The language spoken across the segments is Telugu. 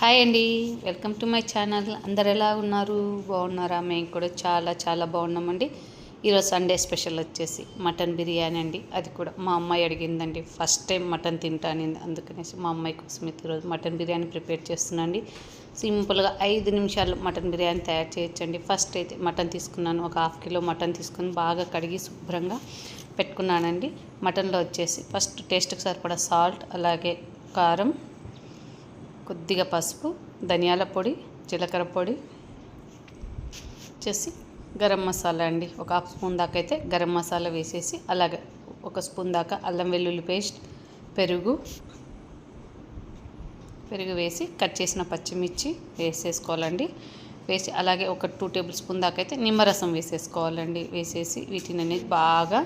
హాయ్ అండి. Welcome to my channel. అందరు ఎలా ఉన్నారు? బాగున్నారా? మేము కూడా చాలా చాలా బాగున్నామండి. ఈరోజు సండే స్పెషల్ వచ్చేసి మటన్ బిర్యానీ అండి. అది కూడా మా అమ్మాయి అడిగిందండి. ఫస్ట్ టైం మటన్ తింటానింది అందుకనేసి మా అమ్మాయి కోసం ఈరోజు మటన్ బిర్యానీ ప్రిపేర్ చేస్తున్నాండి సింపుల్గా ఐదు నిమిషాలు మటన్ బిర్యానీ తయారు చేయొచ్చండి. ఫస్ట్ అయితే మటన్ తీసుకున్నాను. ఒక హాఫ్ కిలో మటన్ తీసుకుని బాగా కడిగి శుభ్రంగా పెట్టుకున్నానండి. మటన్లో వచ్చేసి ఫస్ట్ టేస్ట్కి సరిపడా సాల్ట్ అలాగే కారం కొద్దిగా పసుపు ధనియాల పొడి జీలకర్ర పొడి వచ్చేసి గరం మసాలా అండి. ఒక హాఫ్ స్పూన్ దాకా అయితే గరం మసాలా వేసేసి అలాగే ఒక స్పూన్ దాకా అల్లం వెల్లుల్లి పేస్ట్ పెరుగు పెరుగు వేసి కట్ చేసిన పచ్చిమిర్చి వేసేసుకోవాలండి. వేసి అలాగే ఒక టూ టేబుల్ స్పూన్ దాకా అయితే నిమ్మరసం వేసేసుకోవాలండి. వేసేసి వీటిని అనేది బాగా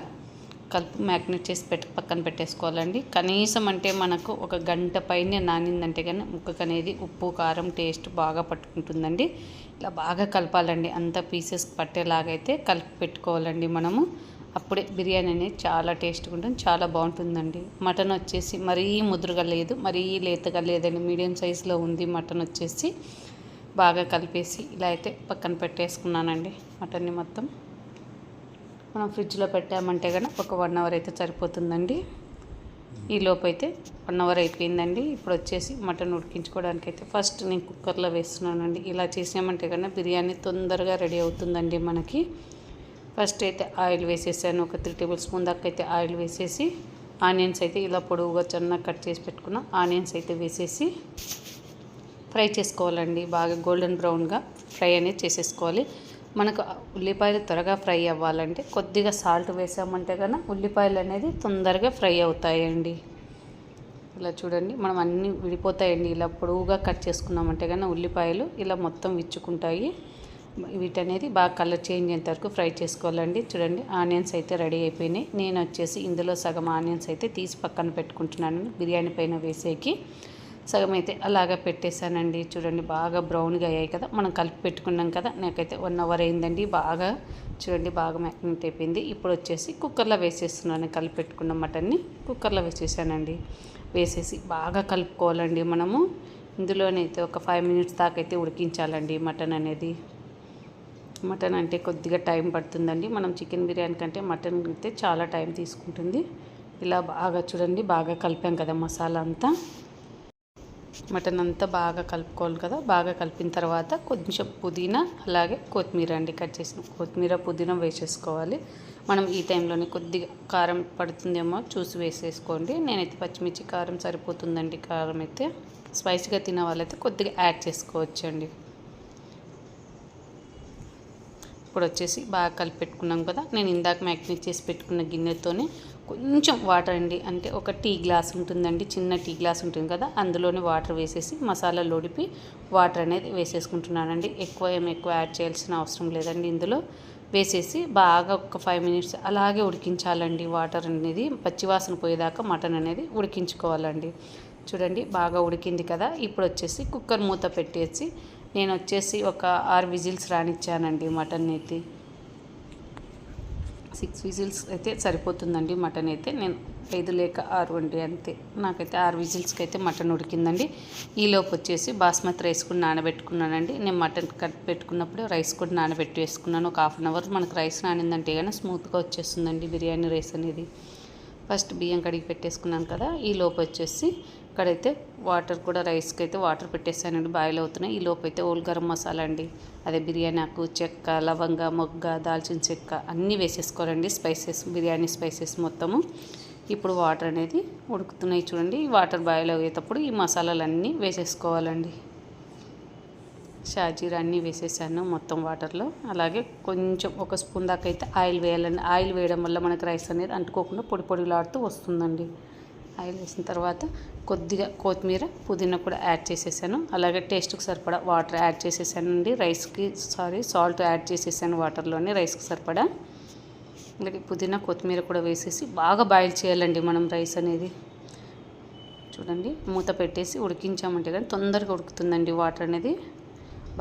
కలుపు మ్యాగ్నెట్ చేసి పెట్టి పక్కన పెట్టేసుకోవాలండి. కనీసం అంటే మనకు ఒక గంట పైన నానిందంటే కానీ ముక్కకు అనేది ఉప్పు కారం టేస్ట్ బాగా పట్టుకుంటుందండి. ఇలా బాగా కలపాలండి. అంత పీసెస్ పట్టేలాగైతే కలిపి పెట్టుకోవాలండి మనము. అప్పుడే బిర్యానీ అనేది చాలా టేస్ట్గా ఉంటుంది చాలా బాగుంటుందండి. మటన్ వచ్చేసి మరీ ముదురుగా లేదు మరీ లేతగా లేదండి. మీడియం సైజులో ఉంది మటన్ వచ్చేసి. బాగా కలిపేసి ఇలా అయితే పక్కన పెట్టేసుకున్నానండి మటన్ని మొత్తం. మనం ఫ్రిడ్జ్లో పెట్టామంటే కనుక ఒక వన్ అవర్ అయితే సరిపోతుందండి. ఈ అయితే వన్ అవర్ అయిపోయిందండి. ఇప్పుడు వచ్చేసి మటన్ ఉడికించుకోవడానికి అయితే ఫస్ట్ నేను కుక్కర్లో వేస్తున్నానండి. ఇలా చేసామంటే కన్నా బిర్యానీ తొందరగా రెడీ అవుతుందండి మనకి. ఫస్ట్ అయితే ఆయిల్ వేసేసాను. ఒక త్రీ టేబుల్ స్పూన్ దాకా అయితే ఆయిల్ వేసేసి ఆనియన్స్ అయితే ఇలా పొడవుగా చిన్న కట్ చేసి పెట్టుకున్న ఆనియన్స్ అయితే వేసేసి ఫ్రై చేసుకోవాలండి. బాగా గోల్డెన్ బ్రౌన్గా ఫ్రై అనేది చేసేసుకోవాలి. మనకు ఉల్లిపాయలు త్వరగా ఫ్రై అవ్వాలంటే కొద్దిగా సాల్ట్ వేసామంటే కనుక ఉల్లిపాయలు అనేది తొందరగా ఫ్రై అవుతాయండి. ఇలా చూడండి మనం అన్నీ విడిపోతాయండి. ఇలా పొడవుగా కట్ చేసుకున్నామంటే కనుక ఉల్లిపాయలు ఇలా మొత్తం విచ్చుకుంటాయి. వీటనేది బాగా కలర్ చేంజ్ అయ్యేంత వరకు ఫ్రై చేసుకోవాలండి. చూడండి ఆనియన్స్ అయితే రెడీ అయిపోయినాయి. నేను వచ్చేసి ఇందులో సగం ఆనియన్స్ అయితే తీసి పక్కన పెట్టుకుంటున్నాను. బిర్యానీ పైన వేసేకి సగం అయితే అలాగా పెట్టేశానండి. చూడండి బాగా బ్రౌన్గా అయ్యాయి కదా. మనం కలిపి పెట్టుకున్నాం కదా. నాకైతే వన్ అవర్ అయిందండి. బాగా చూడండి బాగా మ్యాగ్నెట్ అయిపోయింది. ఇప్పుడు వచ్చేసి కుక్కర్లో వేసేస్తున్నాను. కలిపి పెట్టుకున్న మటన్ని కుక్కర్లో వేసేసానండి. వేసేసి బాగా కలుపుకోవాలండి మనము. ఇందులోనైతే ఒక ఫైవ్ మినిట్స్ దాకా అయితే ఉడికించాలండి మటన్ అనేది. మటన్ అంటే కొద్దిగా టైం పడుతుందండి. మనం చికెన్ బిర్యానీ కంటే మటన్ అయితే చాలా టైం తీసుకుంటుంది. ఇలా బాగా చూడండి బాగా కలిపాం కదా మసాలా అంతా. మటన్ అంతా బాగా కలుపుకోవాలి కదా బాగా కలిపిన తర్వాత కొంచెం పుదీనా అలాగే కొత్తిమీర అండి కట్ చేసిన కొత్తిమీర పుదీనా వేసేసుకోవాలి. మనం ఈ టైంలోనే కొద్దిగా కారం పడుతుందేమో చూసి వేసేసుకోండి. నేనైతే పచ్చిమిర్చి కారం సరిపోతుందండి కారం అయితే స్పైసీగా తినే వాళ్ళైతే కొద్దిగా యాడ్ చేసుకోవచ్చండి. ఇప్పుడు వచ్చేసి బాగా కలిపి పెట్టుకున్నాం కదా నేను ఇందాక మ్యాగ్నేట్ చేసి పెట్టుకున్న గిన్నెతోనే కొంచెం వాటర్ అండి. అంటే ఒక టీ గ్లాస్ ఉంటుందండి. చిన్న టీ గ్లాస్ ఉంటుంది కదా అందులోనే వాటర్ వేసేసి మసాలా లోడిపి వాటర్ అనేది వేసేసుకుంటున్నానండి. ఎక్కువ ఏం ఎక్కువ యాడ్ చేయాల్సిన అవసరం లేదండి ఇందులో. వేసేసి బాగా ఒక ఫైవ్ మినిట్స్ అలాగే ఉడికించాలండి వాటర్ అనేది. పచ్చివాసన పోయేదాకా మటన్ అనేది ఉడికించుకోవాలండి. చూడండి బాగా ఉడికింది కదా. ఇప్పుడు వచ్చేసి కుక్కర్ మూత పెట్టేసి నేను వచ్చేసి ఒక ఆరు విజిల్స్ రానిచ్చానండి మటన్ అయితే. సిక్స్ విజిల్స్ అయితే సరిపోతుందండి మటన్ అయితే. నేను ఐదు లేక ఆరు అండి అంతే. నాకైతే ఆరు విజిల్స్కి అయితే మటన్ ఉడికిందండి. ఈలోపు వచ్చేసి బాస్మతి రైస్ కూడా నానబెట్టుకున్నానండి. నేను మటన్ కట్ పెట్టుకున్నప్పుడు రైస్ కూడా నానబెట్టి వేసుకున్నాను. ఒక హాఫ్ అన్ అవర్ మనకు రైస్ నానిందంటే కానీ స్మూత్గా వచ్చేస్తుందండి బిర్యానీ రైస్ అనేది. ఫస్ట్ బియ్యం కడిగి పెట్టేసుకున్నాను కదా ఈ లోపు వచ్చేసి ఇక్కడైతే వాటర్ కూడా రైస్కి అయితే వాటర్ పెట్టేసానండి బాయిల్ అవుతున్నాయి. ఈ లోపు అయితే ఓల్ గరం మసాలా అండి. అదే బిర్యానీ ఆకు చెక్క లవంగ మొగ్గ దాల్చిన చెక్క అన్నీ వేసేసుకోవాలండి. స్పైసెస్ బిర్యానీ స్పైసెస్ మొత్తము. ఇప్పుడు వాటర్ అనేది ఉడుకుతున్నాయి చూడండి. ఈ వాటర్ బాయిల్ అయ్యేటప్పుడు ఈ మసాలాలన్నీ వేసేసుకోవాలండి. షాజీరా అన్నీ వేసేసాను మొత్తం వాటర్లో. అలాగే కొంచెం ఒక స్పూన్ దాకా అయితే ఆయిల్ వేయాలండి. ఆయిల్ వేయడం వల్ల మనకి రైస్ అనేది అంటుకోకుండా పొడి పొడిలాడుతూ వస్తుందండి. ఆయిల్ వేసిన తర్వాత కొద్దిగా కొత్తిమీర పుదీనా కూడా యాడ్ చేసేసాను. అలాగే టేస్ట్కి సరిపడా వాటర్ యాడ్ చేసేసానండి. రైస్కి సారీ సాల్ట్ యాడ్ చేసేసాను వాటర్లోనే రైస్కి సరిపడా. అలాగే పుదీనా కొత్తిమీర కూడా వేసేసి బాగా బాయిల్ చేయాలండి మనం రైస్ అనేది. చూడండి మూత పెట్టేసి ఉడికించామంటే కానీ తొందరగా ఉడుకుతుందండి వాటర్ అనేది.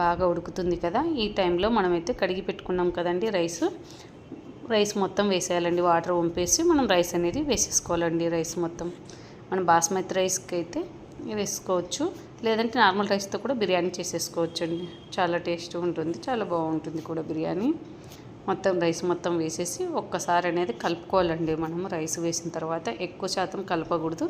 బాగా ఉడుకుతుంది కదా. ఈ టైంలో మనమైతే కడిగి పెట్టుకున్నాం కదండి రైస్. రైస్ మొత్తం వేసేయాలండి వాటర్ వంపేసి మనం రైస్ అనేది వేసేసుకోవాలండి రైస్ మొత్తం. మనం బాస్మతి రైస్కి అయితే వేసుకోవచ్చు లేదంటే నార్మల్ రైస్తో కూడా బిర్యానీ చేసేసుకోవచ్చండి. చాలా టేస్ట్ ఉంటుంది చాలా బాగుంటుంది కూడా బిర్యానీ. మొత్తం రైస్ మొత్తం వేసేసి ఒక్కసారి అనేది కలుపుకోవాలండి మనము రైస్ వేసిన తర్వాత. ఎక్కువ శాతం కలపకూడదు.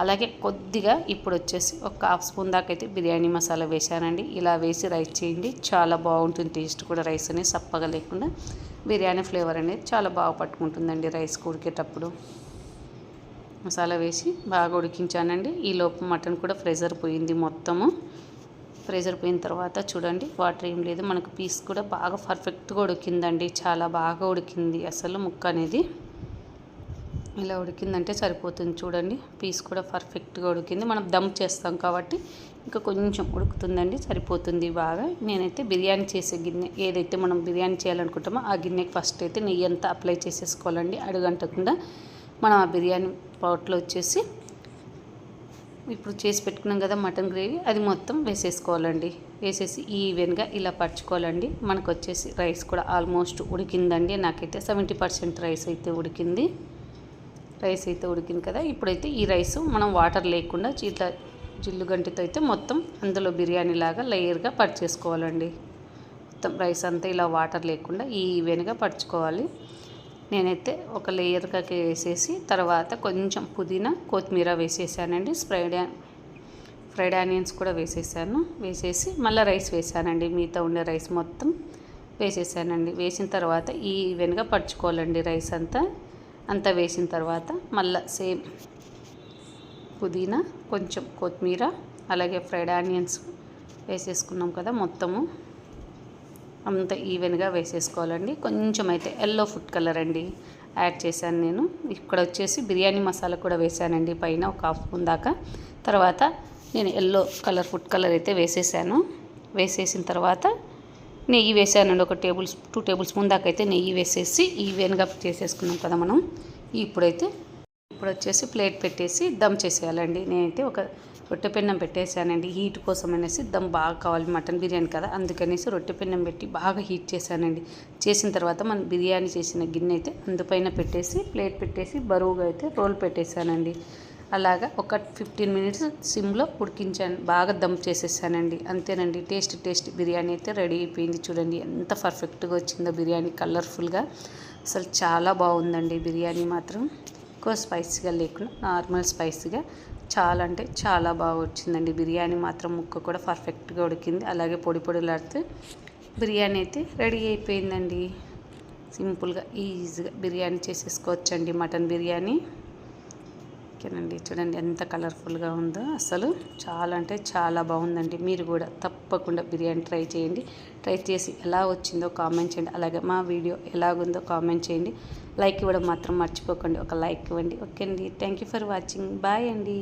అలాగే కొద్దిగా ఇప్పుడు వచ్చేసి ఒక హాఫ్ స్పూన్ దాకా అయితే బిర్యానీ మసాలా వేసానండి ఇలా వేసి రైస్ చేయండి. చాలా బాగుంటుంది. టేస్ట్ కూడా రైస్ అనేది సప్పగా లేకుండా బిర్యానీ ఫ్లేవర్ అనేది చాలా బాగా పట్టుకుంటుందండి రైస్ ఉడికేటప్పుడు. మసాలా వేసి బాగా ఉడికించానండి. ఈ లోపు మటన్ కూడా ఫ్రెజర్ పోయింది మొత్తము. ప్రెజర్ పోయిన తర్వాత చూడండి వాటర్ ఏం లేదు. మనకు పీస్ కూడా బాగా పర్ఫెక్ట్గా ఉడికిందండి. చాలా బాగా ఉడికింది. అసలు ముక్క అనేది. ఇలా ఉడికిందంటే సరిపోతుంది చూడండి. పీస్ కూడా పర్ఫెక్ట్గా ఉడికింది. మనం దమ్ చేస్తాం కాబట్టి ఇంకా కొంచెం ఉడుకుతుందండి సరిపోతుంది బాగా. నేనైతే బిర్యానీ చేసే గిన్నె ఏదైతే మనం బిర్యానీ చేయాలనుకుంటామో ఆ గిన్నెకి ఫస్ట్ అయితే నెయ్యి అంతా అప్లై చేసేసుకోవాలండి అడుగంటకుండా. మనం ఆ బిర్యానీ పౌట్లో వచ్చేసి ఇప్పుడు చేసి పెట్టుకున్నాం కదా మటన్ గ్రేవీ అది మొత్తం వేసేసుకోవాలండి. వేసేసి ఈవెన్గా ఇలా పరచుకోవాలండి. మనకు వచ్చేసి రైస్ కూడా ఆల్మోస్ట్ ఉడికిందండి. నాకైతే సెవెంటీ పర్సెంట్ రైస్ అయితే ఉడికింది. రైస్ అయితే ఉడికింది కదా ఇప్పుడైతే ఈ రైస్ మనం వాటర్ లేకుండా ఇట్లా జిల్లు గంటితో అయితే మొత్తం అందులో బిర్యానీ లాగా లేయర్గా పర్చేసుకోవాలండి మొత్తం రైస్ అంతా ఇలా వాటర్ లేకుండా ఈవెన్గా పరుచుకోవాలి. నేనైతే ఒక లేయర్గా వేసేసి తర్వాత కొంచెం పుదీనా కొత్తిమీర వేసేసానండి. స్ప్రైడ్ ఫ్రైడ్ ఆనియన్స్ కూడా వేసేసాను. వేసేసి మళ్ళీ రైస్ వేసానండి. మిగతా ఉండే రైస్ మొత్తం వేసేసానండి. వేసిన తర్వాత ఈ ఈవెన్గా పరుచుకోవాలండి రైస్ అంతా. అంతా వేసిన తర్వాత మళ్ళీ సేమ్ పుదీనా కొంచెం కొత్తిమీర అలాగే ఫ్రైడ్ ఆనియన్స్ వేసేసుకున్నాం కదా మొత్తము. అంత ఈవెన్గా వేసేసుకోవాలండి. కొంచెం అయితే ఎల్లో ఫుడ్ కలర్ అండి యాడ్ చేశాను నేను. ఇక్కడ వచ్చేసి బిర్యానీ మసాలా కూడా వేసానండి పైన ఒక హాఫ్ స్పూన్ దాకా. తర్వాత నేను ఎల్లో కలర్ ఫుడ్ కలర్ అయితే వేసేసాను. వేసేసిన తర్వాత నెయ్యి వేసానండి. ఒక టేబుల్ టూ టేబుల్ స్పూన్ దాకా అయితే నెయ్యి వేసేసి ఈవెన్గా చేసేసుకున్నాం కదా మనం. ఇప్పుడైతే ఇప్పుడు వచ్చేసి ప్లేట్ పెట్టేసి దమ్ చేసేయాలండి. నేనైతే ఒక రొట్టె పెన్నం పెట్టేశానండి. హీట్ కోసం అనేసి దమ్ బాగా కావాలి. మటన్ బిర్యానీ కదా. అందుకనేసి రొట్టె పెన్నం పెట్టి బాగా హీట్ చేశానండి. చేసిన తర్వాత మనం బిర్యానీ చేసిన గిన్నె అయితే అందుపైన పెట్టేసి ప్లేట్ పెట్టేసి బరువుగా అయితే రోల్ పెట్టేశానండి. అలాగా ఒక ఫిఫ్టీన్ మినిట్స్ సిమ్లో ఉడికించాను. బాగా దమ్ చేసేసానండి. అంతేనండి టేస్ట్ టేస్ట్. బిర్యానీ అయితే రెడీ అయిపోయింది చూడండి. ఎంత పర్ఫెక్ట్గా వచ్చిందో బిర్యానీ కలర్ఫుల్గా. అసలు చాలా బాగుందండి బిర్యానీ మాత్రం. ఎక్కువ స్పైసీగా లేకుండా నార్మల్ స్పైసీగా చాలా అంటే చాలా బాగా వచ్చిందండి. బిర్యానీ మాత్రం ముక్క కూడా పర్ఫెక్ట్గా ఉడికింది. అలాగే పొడి పొడిలాడితే బిర్యానీ అయితే రెడీ అయిపోయిందండి. సింపుల్గా ఈజీగా బిర్యానీ చేసేసుకోవచ్చండి మటన్ బిర్యానీ. ఓకేనండి. చూడండి ఎంత కలర్ఫుల్గా ఉందో. అసలు చాలా అంటే చాలా బాగుందండి. మీరు కూడా తప్పకుండా బిర్యానీ ట్రై చేయండి. ట్రై చేసి ఎలా వచ్చిందో కామెంట్ చేయండి. అలాగే మా వీడియో ఎలాగుందో కామెంట్ చేయండి. లైక్ ఇవ్వడం మాత్రం మర్చిపోకండి. ఒక లైక్ ఇవ్వండి. ఓకే అండి thank you for watching. Bye అండి.